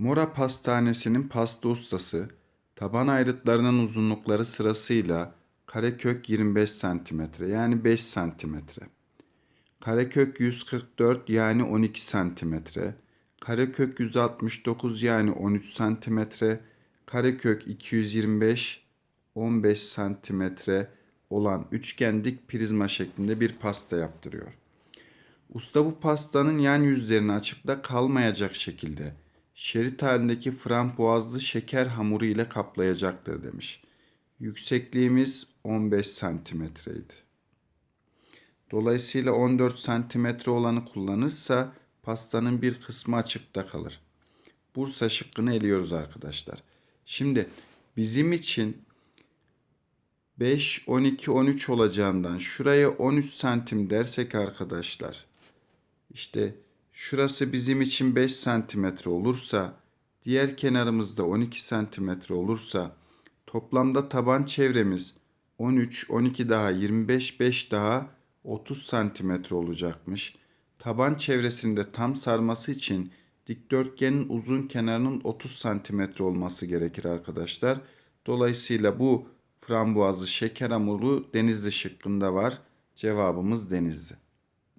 Mora Pastanesi'nin pasta ustası taban ayrıtlarının uzunlukları sırasıyla karekök 25 cm yani 5 cm, karekök 144 yani 12 cm, karekök 169 yani 13 cm, karekök 225 15 cm olan üçgen dik prizma şeklinde bir pasta yaptırıyor. Usta bu pastanın yan yüzlerini açıkta kalmayacak şekilde şerit halindeki frambuazlı şeker hamuru ile kaplayacaktır demiş. Yüksekliğimiz 15 santimetreydi. Dolayısıyla 14 santimetre olanı kullanırsa pastanın bir kısmı açıkta kalır. Bursa şıkkını eliyoruz arkadaşlar. Şimdi bizim için 5, 12, 13 olacağından şuraya 13 santim dersek arkadaşlar. İşte şurası bizim için 5 santimetre olursa, diğer kenarımızda 12 santimetre olursa toplamda taban çevremiz 13, 12 daha 25, 5 daha 30 santimetre olacakmış. Taban çevresinde tam sarması için dikdörtgenin uzun kenarının 30 santimetre olması gerekir arkadaşlar. Dolayısıyla bu frambuazlı şeker hamuru denizli şıkkında var. Cevabımız denizli.